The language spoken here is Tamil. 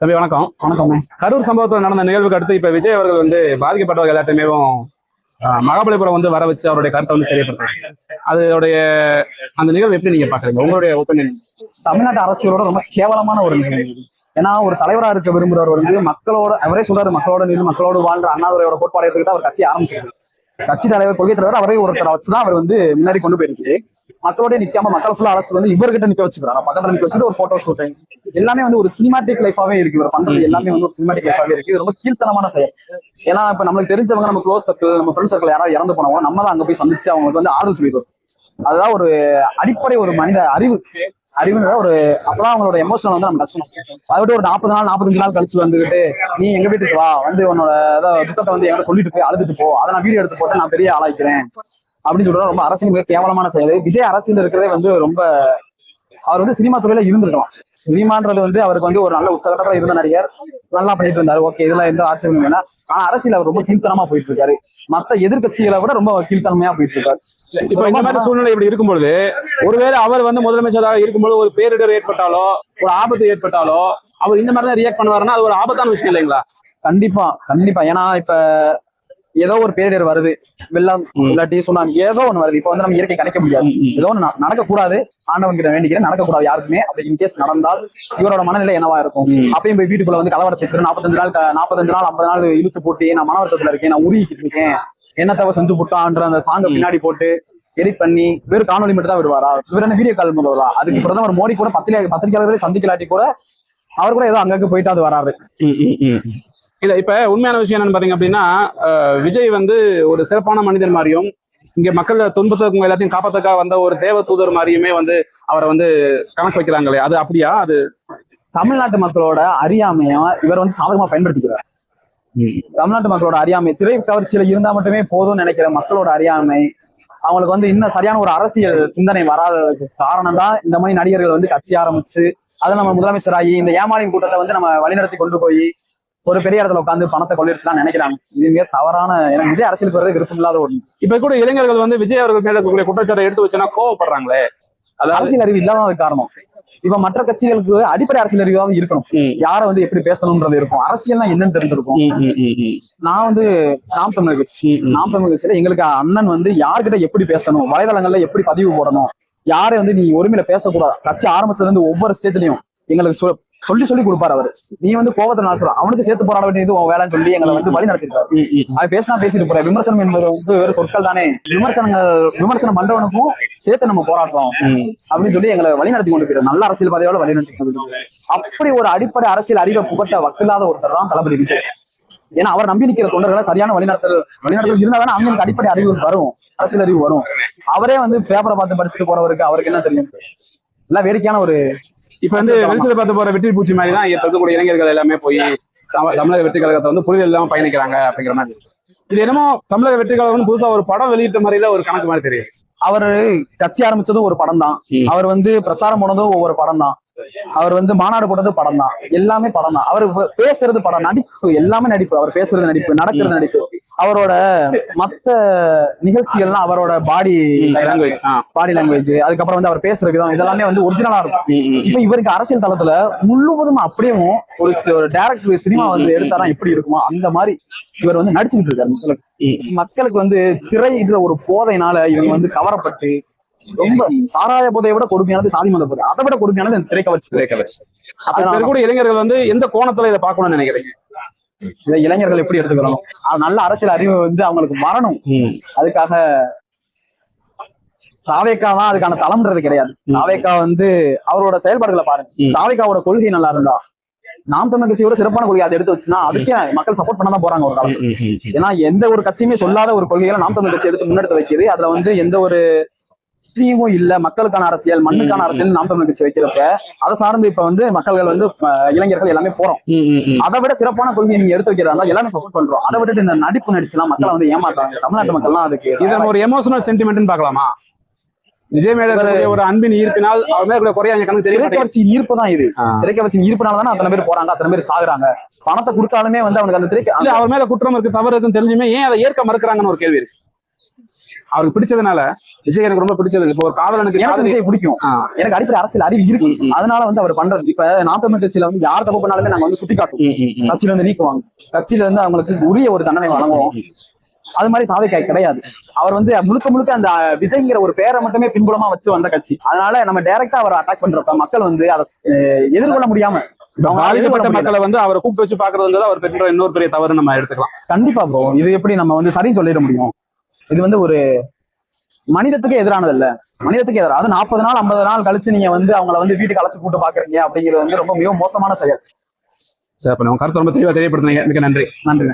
தம்பி வணக்கம். வணக்கம்ண்ணே கரூர் சம்பவத்தில் நடந்த நிகழ்வுக்கு அடுத்து இப்ப விஜய் அவர்கள் வந்து பாதிக்கப்பட்டவர்கள் எல்லாத்தையுமே ஆஹ், மகாபலிபுரம் வந்து வர வச்சு அவருடைய கருத்தை வந்து தெரியப்படுத்துறாங்க. அதோடைய அந்த நிகழ்வு எப்படி நீங்க பாக்குறீங்க உங்களுடைய ஒப்பீனியன் தமிழ்நாட்டு அரசியலோட ரொம்ப கேவலமான ஒரு நிகழ்வு. ஏன்னா ஒரு தலைவரா இருக்க விரும்புறவர் வந்து மக்களோட அவரே சொல்றாரு மக்களோட நின்று மக்களோட வாழ்ற அண்ணாதுரையோட கோட்பாடு எடுத்துக்கிட்டு அவர் கட்சி ஆரம்பிச்சிருக்கு கட்சி தலைவர் கொள்கை தலைவர் அவரே ஒருத்தரை வச்சுதான் அவர் வந்து முன்னாடி கொண்டு போயிருக்கு. மக்களோட நிக்காம மக்கள் ஃபுல்லா அரசு வந்து இவர்கிட்ட நிக்க வச்சுக்கிறாரு. பக்கத்துல நிக்க வச்சுட்டு ஒரு போட்டோ ஷூட்டிங் எல்லாமே வந்து ஒரு சினிமாட்டிக் லைஃபாவே இருக்கு இவர் பண்றது. எல்லாமே வந்து ஒரு சினிமாட்டிக் லைஃபாவே இருக்கு. இது ரொம்ப கீழ்த்தனமான செயல். ஏன்னா இப்ப நம்மளுக்கு தெரிஞ்சவங்க நம்ம க்ளோஸ் சர்க்கிள் நம்ம ஃப்ரெண்ட் சர்க்கிள் யாராவது இறந்து போனவங்க நம்ம தான் அங்க போய் சந்திச்சு அவங்களுக்கு வந்து ஆறுதல் சொல்லிடுவோம் அதுதான் ஒரு அடிப்படை ஒரு மனித அறிவு. அறிவுங்கிற ஒரு அப்பதான் அவங்களோட எமோஷனல் வந்து நம்ம டச் பண்ணணும் அதை விட்டு ஒரு நாற்பது நாள் நாற்பத்தஞ்சு நாள் கழிச்சு வந்துகிட்டு நீ எங்க வீட்டுக்கு வா வந்து உன்னோட துக்கத்தை வந்து என்கிட்ட சொல்லிட்டு போய் அழுதுட்டு போ. அதை நான் வீடியோ எடுத்து போட்டு நான் பெரிய ஆளாக்கிறேன். அப்படின்னு சொல்றது ரொம்ப அரசியல் மிக கேவலமான செயல். விஜய் அரசியல் இருக்கிறதே வந்து ரொம்ப அவர் வந்து சினிமா துறையில இருந்திருக்கலாம். சினிமான்றது வந்து அவருக்கு வந்து ஒரு நல்ல உச்சகட்டத்துல இருந்த நடிகர். நல்லா பண்ணிட்டு இருந்தாரு. ஓகே இதுல எந்த ஆட்சேபம் இல்லைன்னா ஆனா அரசியல் அவர் ரொம்ப கீழ்த்தனமா போயிட்டு இருக்காரு. மத்த எதிர்க்கட்சிகளை விட ரொம்ப கீழ்த்தனமையா போயிட்டு இருக்காரு. இப்ப இந்த மாதிரி சூழ்நிலை இப்படி இருக்கும்பொழுது ஒருவேளை அவர் வந்து முதலமைச்சராக இருக்கும்போது ஒரு பேரிடர் ஏற்பட்டாலோ ஒரு ஆபத்து ஏற்பட்டாலோ அவர் இந்த மாதிரி தான் ரியாக்ட் பண்ணுவாருன்னா அது ஒரு ஆபத்தான விஷயம் இல்லைங்களா? கண்டிப்பா கண்டிப்பா. ஏன்னா இப்ப ஏதோ ஒரு பேரிடர் வருது. வெள்ளம். இல்லாட்டி சுனாமி ஏதோ ஒண்ணு வருது. இப்ப வந்து நம்ம இயற்கை கணிக்க முடியாது. ஏதோ ஒண்ணு நடக்கக்கூடாது. ஆண்டவன் கிட்ட வேண்டிக்கிறேன். நடக்கக்கூடாது யாருக்குமே. அப்படி இன்கேஸ் நடந்தால் இவரோட மனநிலை என்னவா இருக்கும். அப்பயும் போய் வீட்டுக்குள்ள வந்து கலவரம் வச்சுக்கிறேன் நாற்பத்தஞ்சு நாள் நாற்பத்தஞ்சு நாள் ஐம்பது நாள் இழுத்து போட்டு நான் மன வருத்தத்துல இருக்கேன். நான் உருகிக்கிட்டு இருக்கேன். என்ன தவிர செஞ்சு போட்டான்ற அந்த சாங்கை பின்னாடி போட்டு எடிட் பண்ணி வெறும் காணொலி மட்டும் தான் விடுவாரா? இவர் என்ன வீடியோ கால் பண்ணுவாரா? அதுக்கு பிரதமர் மோடி கூட பத்திரிகை பத்திரிகையாளர்களை சந்திக்கலாட்டி கூட அவர் கூட ஏதோ அங்கங்க போயிட்டு அது வராரு. இல்ல இப்ப உண்மையான விஷயம் என்னன்னு பாத்தீங்க அப்படின்னா விஜய் வந்து ஒரு சிறப்பான மனிதன் மாதிரியும் இங்க மக்கள் துன்பத்துக்கு எல்லாத்தையும் காப்பாத்துக்காக வந்த ஒரு தேவ தூதர் மாதிரியுமே வந்து அவரை வந்து கணக்கு வைக்கிறாங்களே அது அப்படியா? அது தமிழ்நாட்டு மக்களோட அறியாமைய இவர் வந்து சாதகமா பயன்படுத்திக்கிறார். தமிழ்நாட்டு மக்களோட அறியாமை திரை கவர்ச்சியில இருந்தா மட்டுமே போதும்னு நினைக்கிற மக்களோட அறியாமை அவங்களுக்கு வந்து இன்னும் சரியான ஒரு அரசியல் சிந்தனை வராததுக்கு காரணம் தான் இந்த மாதிரி நடிகர்கள் வந்து கட்சி ஆரம்பிச்சு அதை நம்ம முதலமைச்சராகி இந்த ஏமாளின் கூட்டத்தை வந்து நம்ம வழிநடத்தி கொண்டு போய் ஒரு பெரிய இடத்துல உட்காந்து பணத்தை கொள்ளையடிச்சுலாம் நினைக்கிறாங்க. இது மிக தவறான எனக்கு விஜய் அரசியலுக்கு வரது விருப்பம் இல்லாத ஒண்ணு இப்ப கூட இளைஞர்கள் வந்து விஜய் அவர்கள் மேல இருக்கக்கூடிய குற்றச்சாட்டை எடுத்து வச்சுன்னா கோவப்படுறாங்களே. அதாவது அரசியல் அறிவு இல்லாதது காரணம். இப்ப மற்ற கட்சிகளுக்கு அடிப்படை அரசியல் அறிவாவது இருக்கணும். யாரை வந்து எப்படி பேசணும்ன்றது இருக்கும். அரசியல்னா என்னன்னு தெரிஞ்சிருக்கும். நான் வந்து நாம் தமிழர் கட்சி. நாம் தமிழர் கட்சியில எங்களுக்கு அண்ணன் வந்து யார்கிட்ட எப்படி பேசணும் வலைதளங்கள்ல எப்படி பதிவு போடணும் யாரை வந்து நீ ஒருமையில பேசக்கூடாது. கட்சி ஆரம்பிச்சதுல இருந்து ஒவ்வொரு ஸ்டேஜ்லயும் எங்களுக்கு சொல்லி சொல்லி கொடுப்பாரு அவரு. நீ வந்து கோபத்தை நான் சொல்றேன். அவனுக்கு சேர்த்து போராட வேண்டியது உன் வேலைன்னு சொல்லி எங்களை வந்து வழி நடத்திருக்காரு. அது பேசினா பேசிட்டு போற விமர்சனம் என்பது வந்து வேறு சொற்கள் தானே. விமர்சனங்கள் விமர்சனம் பண்றவனுக்கும் சேர்த்து நம்ம போராடுறோம். அப்படின்னு சொல்லி எங்களை வழிநடத்தி கொண்டு போயிரு நல்ல அரசியல் பாதையோட வழிநடத்தி கொண்டு போயிரு. அப்படி ஒரு அடிப்படை அரசியல் அறிவை புகட்ட வக்கில்லாத ஒருத்தர் தான் தளபதி விஜய். ஏன்னா அவர் நம்பி நிக்கிற தொண்டர்களை சரியான வழிநடத்தல் வழிநடத்தல் இருந்தா தானே அவங்களுக்கு அடிப்படை அறிவு வரும். அரசியல் அறிவு வரும். அவரே வந்து பேப்பரை பார்த்து படிச்சுட்டு போறவருக்கு அவருக்கு என்ன தெரியும்? எல்லாம் வேடிக்கையான ஒரு இப்ப வந்து வெளிச்சத்தை பார்த்து போற வெற்றி பூச்சி மாதிரி தான் இருக்கக்கூடிய இளைஞர்கள் எல்லாமே போய் தமி- தமிழக வெற்றி கழகத்தை வந்து புரிதல் இல்லாம பயணிக்கிறாங்க அப்படிங்கிற மாதிரி. இது என்னமோ தமிழக வெற்றி கழகம் புதுசா ஒரு படம் வெளியிட்ட மாதிரில ஒரு கணக்கு மாதிரி தெரியும் அவர் கட்சி ஆரம்பிச்சதும் ஒரு படம் தான். அவர் வந்து பிரச்சாரம் போனதும் ஒவ்வொரு படம் தான். அவர் வந்து மாநாடு போட்டது படம் தான். எல்லாமே படம் தான். அவர் பேசுறது படம் நடிப்பு எல்லாமே நடிப்பு. அவர் பேசுறது நடிப்பு நடக்கிறது நடிப்பு. அவரோட மத்த நிகழ்ச்சிகள்லாம் அவரோட பாடி லாங்குவேஜ் பாடி லாங்குவேஜ் அதுக்கப்புறம் வந்து அவர் பேசுற விதம் இதெல்லாமே வந்து ஒரிஜினலா இருக்கும். இப்ப இவருக்கு அரசியல் தளத்துல முழுவதும் அப்படியே ஒரு ஒரு சினிமா வந்து எடுத்தாரா எப்படி இருக்குமோ? அந்த மாதிரி இவர் வந்து நடிச்சுக்கிட்டு இருக்காரு. மக்களுக்கு. வந்து திரையிடுற ஒரு போதையினால இவங்க வந்து கவரப்பட்டு ரொம்ப சாராய போதையை விட கொடுமையானது சாதி மத போதை. அதை விட கொடுமையானது திரை கவர்ச்சி அப்ப இப்ப இருக்கக்கூடிய இளைஞர்கள் வந்து எந்த கோணத்துல இதை பார்க்கணும்னு நினைக்கிறீங்க? இதை இளைஞர்கள் எப்படி எடுத்துக்கிறோம் நல்ல அரசியல் அறிவு வந்து அவங்களுக்கு வரணும். அதுக்காக தாவேக்கா தான் அதுக்கான தளம்ன்றது கிடையாது. தாவேக்கா வந்து அவரோட செயல்பாடுகளை பாருங்க. தாவேக்காவோட கொள்கை நல்லா இருந்தா நாம் தமிழ் கட்சியோட சிறப்பான கொள்கை அதை எடுத்து வச்சுன்னா அதுக்கே மக்கள் சப்போர்ட் பண்ண தான் போறாங்க ஒரு காலத்துல. ஏன்னா எந்த ஒரு கட்சியுமே சொல்லாத ஒரு கொள்கைகளை நாம் தமிழ் கட்சி எடுத்து முன்னெடுத்து வைக்குது. அதுல வந்து எந்த ஒரு தீங்கும் இல்ல மக்களுக்கான அரசியல் மண்ணுக்கான அரசியல் நாம் தமிழ் கட்சி வைக்கிறப்ப அதை சார்ந்து இப்ப வந்து மக்கள்கள் வந்து இளைஞர்கள் எல்லாமே போறோம். அதை விட சிறப்பான கொள்கையை நீங்க எடுத்து வைக்கிறதா இருந்தா எல்லாமே சப்போர்ட் பண்றோம். அதை விட்டுட்டு இந்த நடிப்பு நடிச்சுலாம் மக்களை வந்து ஏமாத்தாங்க தமிழ்நாட்டு மக்கள்லாம் அதுக்கு இது நம்ம ஒரு எமோஷனல் சென்டிமெண்ட்னு பார்க்கலாமா? விஜய் மேல ஒரு அன்பின் ஈர்ப்பினால் அவர் மேல குறைய கணக்கு தெரிய மாட்டேங்குது. திரைக்கவர்ச்சியின் ஈர்ப்பு தான் இது. திரைக்கவர்ச்சியின் ஈர்ப்புனால தானே அத்தனை பேர் போறாங்க அத்தனை பேர் சாகுறாங்க. பணத்தை கொடுத்தாலுமே வந்து அவனுக்கு அந்த திரைக்க அவர் மேல குற்றம் இருக்கு தவறு இருக்குன்னு தெரிஞ்சுமே ஏன் அதை ஏற்க மறுக்கிறாங்கன்னு ஒரு கேள்வி இருக்கு. அவருக்கு பிடிச்சதுனால விஜய் எனக்கு ரொம்ப பிடிச்சது. இப்போ ஒரு காதலனுக்கு எனக்கு விஜய் பிடிக்கும். எனக்கு அடிப்படை அரசியல் அறிவு இருக்கு. அதனால வந்து அவர் பண்றது. இப்ப நாம் தமிழ் கட்சியில வந்து யார் தப்பு பண்ணாலுமே நாங்க வந்து சுட்டி காட்டுவோம் ம், ம், ம். கட்சியில இருந்து நீக்குவாங்க. கட்சியில இருந்து அவங்களுக்கு உரிய ஒரு தண்டனை வழங்குவோம். அது மாதிரி தாவைக்காய் கிடையாது. அவர் வந்து முழுக்க முழுக்க அந்த விஜய்ங்கிற ஒரு பேரை மட்டுமே பின்புலமா வச்சு வந்த கட்சி. அதனால நம்ம டைரக்டா அவரை அட்டாக் பண்றப்ப மக்கள் வந்து அதை எதிர்கொள்ள முடியாம பாதிக்கப்பட்ட. மக்களை வந்து அவரை கூப்பிட்டு வச்சு பாக்குறதுங்கிறது அவர் பெற்ற இன்னொரு பெரிய தவறு நம்ம எடுத்துக்கலாம். கண்டிப்பா ப்ரோ இது எப்படி நம்ம வந்து சரின்னு சொல்லிட முடியும்? இது வந்து ஒரு மனிதத்துக்கு எதிரானது இல்ல மனிதத்துக்கு எதிராக அது நாற்பது நாள் ஐம்பது நாள் கழிச்சு நீங்க வந்து அவங்கள வந்து வீட்டுக்கு அழைச்சு கூட்டு பாக்குறீங்க அப்படிங்கிறது வந்து ரொம்ப மிக மோசமான செயல். சரி அப்ப நம்ம கருத்து ரொம்ப தெளிவா தெரியப்படுத்துனீங்க. மிக நன்றி. நன்றி